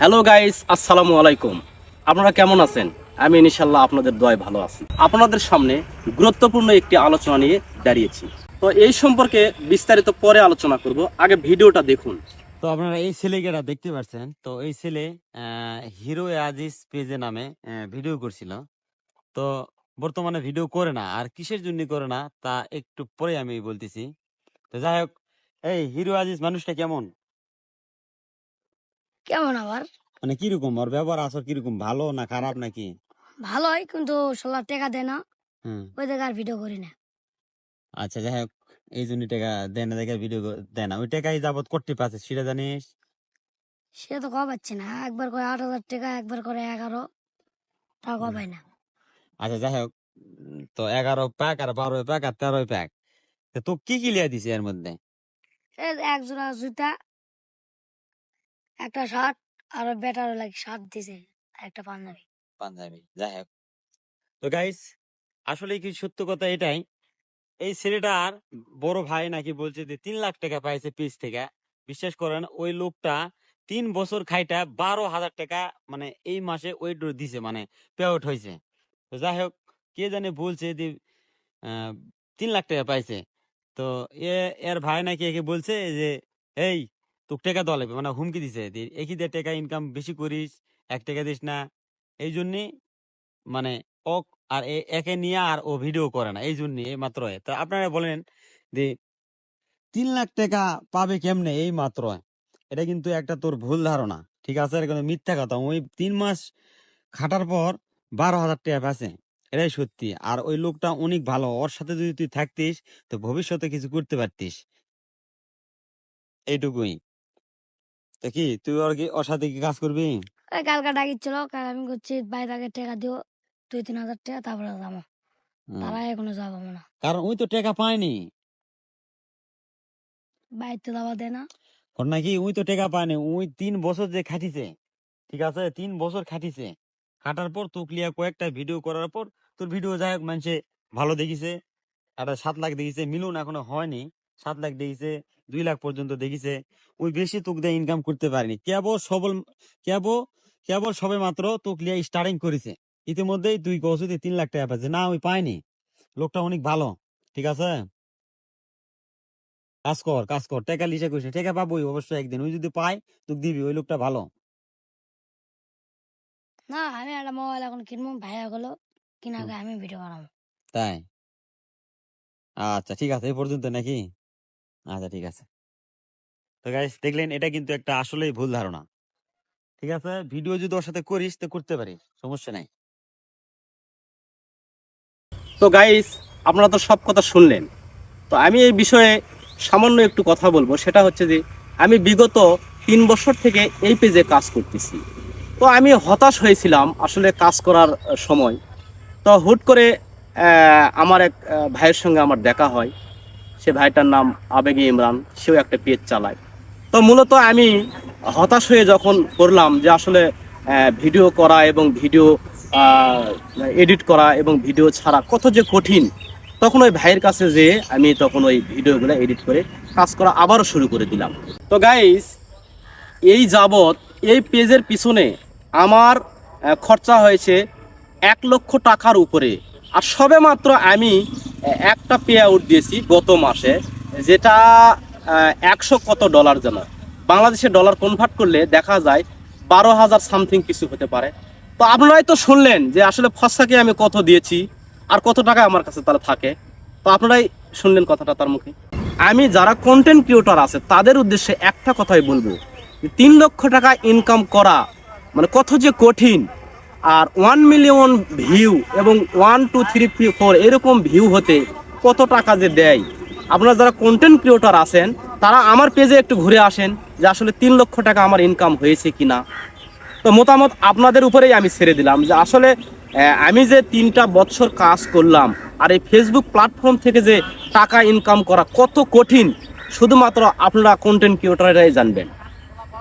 Hello guys আসসালামু আলাইকুম আপনারা কেমন আছেন? আমি ইনশাল্লাহ আপনাদের দয় ভালো আছি। আপনাদের সামনে গুরুত্বপূর্ণ একটি আলোচনা নিয়ে দাঁড়িয়েছি। তো এই সম্পর্কে বিস্তারিত পরে আলোচনা করব। আগে ভিডিওটা দেখুন। তো আপনারা এই ছেলেকেটা দেখতে পাচ্ছেন তো এই ছেলে হিরো আজিজ পেজে নামে ভিডিও করছিল। তো বর্তমানে ভিডিও করে না, আর কিসের জন্য করে না, তা একটু পরে আমি বলতেছি। তো যাই হোক, এই হিরো আজিজ মানুষটা কেমন? কেমন আবার? মানে কীরকম? ওর ব্যবহার আসর কীরকম? ভালো না খারাপ নাকি? ভালোই কিন্তু সোলার টাকা দেয় না। হুম। ওই দেখে আর ভিডিও করি না। আচ্ছা যাই হোক এই জন্য টাকা দেয় না দেখে ভিডিও দেয় না। ওই টাকাই যাবত করতে পারছে সেটা জানিস? সেটা তো কম পাচ্ছি না। একবার করে আট হাজার টাকা একবার করে এগারো। তা কম পাই না। আচ্ছা যাই হোক তো এগারো প্যাক আর বারো প্যাক আর তেরো প্যাক তো কি কি লিয়া দিছে এর মধ্যে? এই এক জোড়া জুতা একটা শার্ট আর বেটার লাগে শার্ট দিছে আর একটা পাঞ্জাবি। পাঞ্জাবি, যাই হোক। তো গাইস আসলে কি সত্য কথা এটাই? এই ছেলেটার বড় ভাই নাকি বলছে যে তিন লাখ টাকা পাইছে পিস থেকে। বিশ্বাস করেন, ওই লোকটা তিন বছর খাইটা বারো হাজার টাকা মানে এই মাসে ওয়েট দিছে মানে পে হয়েছে তো যাই হোক, কে জানে বলছে যে তিন লাখ টাকা পাইছে। তো এ, এর ভাই নাকি একে বলছে যে, এই তোকে টাকা লাগবে। মানে হুমকি দিছে একই দিয়ে টাকা ইনকাম বেশি করিস, এক টাকা দিস না। এই জন্যে মানে ওক আর একে নিয়ে আর ও ভিডিও করে না। এই জন্য মাত্র তা আপনারা বলেন যে, তিন লাখ টাকা পাবে কেমনে? এই মাত্র এটা কিন্তু একটা তোর ভুল ধারণা। ঠিক আছে? এটা কিন্তু মিথ্যা কথা। ওই তিন মাস খাটার পর বারো হাজার টাকা পাচ্ছে। এটাই সত্যি। আর ওই লোকটা অনেক ভালো। ওর সাথে যদি তুই থাকতিস, তো ভবিষ্যতে কিছু করতে পারতিস। এইটুকুই। তো কি তুই ওর কি ওর সাথে কি কাজ করবি? ওই কালকা ডাকিছিল কাল আমি করছি বাইরে আগে টাকা দিও দুই তিন হাজার টাকা তারপরে যাব। তারা এখনও যাব না। কারণ ওই তো টাকা পায়নি। বাইর তো দেয় না। ওর নাকি ওই তো টাকা পায়নি ওই তিন বছর যে খাটিছে ঠিক আছে তিন বছর খাটিছে। খাটার পর তুই ক্লিয়ার কয়েকটা ভিডিও করার পর তোর ভিডিও যাই হোক মানুষে ভালো দেখিছে একটা সাত লাখ দেখিছে মিলুন এখনও হয়নি সাত লাখ দেখিছে দুই লাখ পর্যন্ত দেখিছে ওই বেশি তোকে দিয়ে ইনকাম করতে পারেনি। কেবল সবল কেবল কেবল সবে মাত্র তোকে লিয়ে স্টার্টিং করেছে। ইতিমধ্যেই তুই কৌশুতে তিন লাখ টাকা পাচ্ছে না ওই পায়নি। লোকটা অনেক ভালো ঠিক আছে? কাজ কর কাজ কর। টাকা লিসে কইছে টাকা পাবোই অবশ্যই একদিন। ওই যদি পায় তোকে দিবি ওই লোকটা ভালো। না আমি একটা মোবাইল এখন কিনবো ভাইয়া গেলো কিনা আমি ভিডিও বানাবো। তাই? আচ্ছা ঠিক আছে এই পর্যন্ত নাকি? আচ্ছা ঠিক আছে। তো গাইস দেখলেন এটা কিন্তু একটা আসলেই ভুল ধারণা। ঠিক আছে? ভিডিও যদি ওর সাথে করিস, তো করতে পারিস, সমস্যা নাই। তো গাইস আপনারা তো সব কথা শুনলেন। তো আমি এই বিষয়ে সামান্য একটু কথা বলব। সেটা হচ্ছে যে, আমি বিগত তিন বছর থেকে এই পেজে কাজ করতেছি। তো আমি হতাশ হয়েছিলাম আসলে কাজ করার সময়। তো হুট করে আমার এক ভাইয়ের সঙ্গে আমার দেখা হয়। সে ভাইটার নাম আবেগে ইমরান, সেও একটা পেজ চালায়। তো মূলত আমি হতাশ হয়ে যখন করলাম যে আসলে ভিডিও করা এবং ভিডিও এডিট করা এবং ভিডিও ছাড়া কত যে কঠিন, তখন ওই ভাইয়ের কাছে যেয়ে আমি তখন ওই ভিডিওগুলো এডিট করে কাজ করা আবারও শুরু করে দিলাম। তো গাইস এই যাবত এই পেজের পিছনে আমার খরচা হয়েছে এক লক্ষ টাকার উপরে। আর সবে মাত্র আমি একটা পে আউট দিয়েছি গত মাসে, যেটা একশো কত ডলার যেন। বাংলাদেশে ডলার কনভার্ট করলে দেখা যায় বারো হাজার সামথিং কিছু হতে পারে। তো আপনারাই তো শুনলেন যে আসলে ফসাকে আমি কত দিয়েছি আর কত টাকা আমার কাছে তারা থাকে। তো আপনারাই শুনলেন কথাটা তার মুখে। আমি যারা কন্টেন্ট ক্রিয়েটর আছে, তাদের উদ্দেশ্যে একটা কথাই বলব তিন লক্ষ টাকা ইনকাম করা মানে কত যে কঠিন। আর ওয়ান মিলিয়ন ভিউ এবং one two three three four এরকম ভিউ হতে কত টাকা যে দেয়? আপনারা যারা কন্টেন্ট ক্রিয়েটর আছেন, তারা আমার পেজে একটু ঘুরে আসেন যে আসলে তিন লক্ষ টাকা আমার ইনকাম হয়েছে কিনা। তো মতামত আপনাদের উপরেই আমি ছেড়ে দিলাম যে আসলে আমি যে তিনটা বছর কাজ করলাম আর এই ফেসবুক প্ল্যাটফর্ম থেকে যে টাকা ইনকাম করা কত কঠিন, শুধুমাত্র আপনারা কন্টেন্ট ক্রিয়েটররাই জানবেন।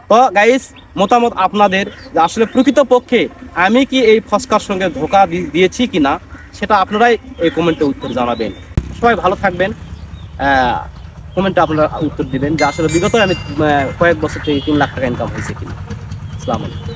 তো গাইস মতামত আপনাদের যে আসলে প্রকৃতপক্ষে আমি কি এই ফসকার সঙ্গে ধোকা দিয়েছি কি না সেটা আপনারাই এই কমেন্টে উত্তর জানাবেন। সবাই ভালো থাকবেন। কমেন্টে আপনারা উত্তর দিবেন যে আসলে বিগত আমি কয়েক বছর থেকে তিন লাখ টাকা ইনকাম হয়েছে কিনা। আসসালামু আলাইকুম।